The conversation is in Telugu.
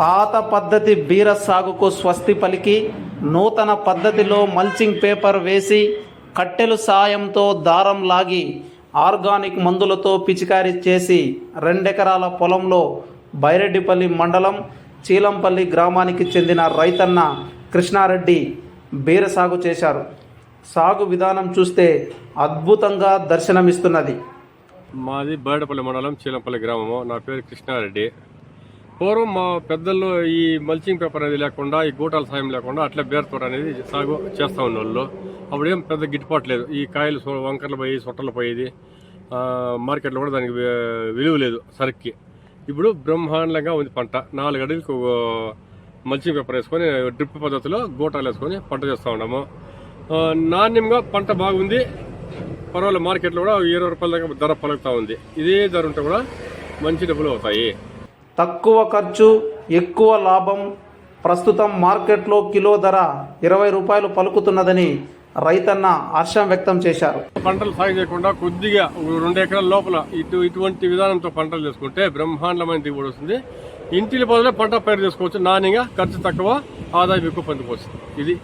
పాత పద్ధతి బీర సాగుకు స్వస్తి పలికి నూతన పద్ధతిలో మల్చింగ్ పేపర్ వేసి కట్టెలు సాయంతో దారం లాగి ఆర్గానిక్ మందులతో పిచికారీ చేసి రెండెకరాల పొలంలో బైరెడ్డిపల్లి మండలం చీలంపల్లి గ్రామానికి చెందిన రైతన్న కృష్ణారెడ్డి బీర సాగు చేశారు. సాగు విధానం చూస్తే అద్భుతంగా దర్శనమిస్తున్నది. మాది బైరెడ్డిపల్లి మండలం చీలంపల్లి గ్రామము. నా పేరు కృష్ణారెడ్డి. పూర్వం మా పెద్దల్లో ఈ మల్చింగ్ పేపర్ అనేది లేకుండా ఈ గూటాల సాయం లేకుండా అట్లా బేరతోట అనేది సాగు చేస్తూ ఉన్నోళ్ళు అప్పుడు ఏం పెద్ద గిట్టుబాటు లేదు. ఈ కాయలు వంకర్లు పోయి సొట్టలు పోయేది మార్కెట్లో కూడా దానికి విలువ లేదు సరుక్కి. ఇప్పుడు బ్రహ్మాండంగా ఉంది పంట. నాలుగు అడుగులకు మల్చింగ్ పేపర్ వేసుకొని డ్రిప్ పద్ధతిలో గూటాలు వేసుకొని పంట చేస్తూ ఉన్నాము. నాణ్యంగా పంట బాగుంది. పర్వాలేదు మార్కెట్లో కూడా ఇరవై రూపాయల దాకా ధర పలుకుతూ ఉంది. ఇదే ధర ఉంటే కూడా మంచి డబ్బులు అవుతాయి. తక్కువ ఖర్చు ఎక్కువ లాభం ప్రస్తుతం మార్కెట్లో కిలో ధర ఇరవై రూపాయలు పలుకుతున్నదని రైతన్న హర్షం వ్యక్తం చేశారు. పంటలు సాగు చేయకుండా కొద్దిగా రెండు ఎకరాల లోపల ఇటు ఇటువంటి విధానంతో పంటలు చేసుకుంటే బ్రహ్మాండమైన దిగుబడి వస్తుంది. ఇంటిని బదులు పంట పైరు చేసుకోవచ్చు. నాణ్యంగా ఖర్చు తక్కువ ఆదాయం ఎక్కువ పొందుకోవచ్చు. ఇది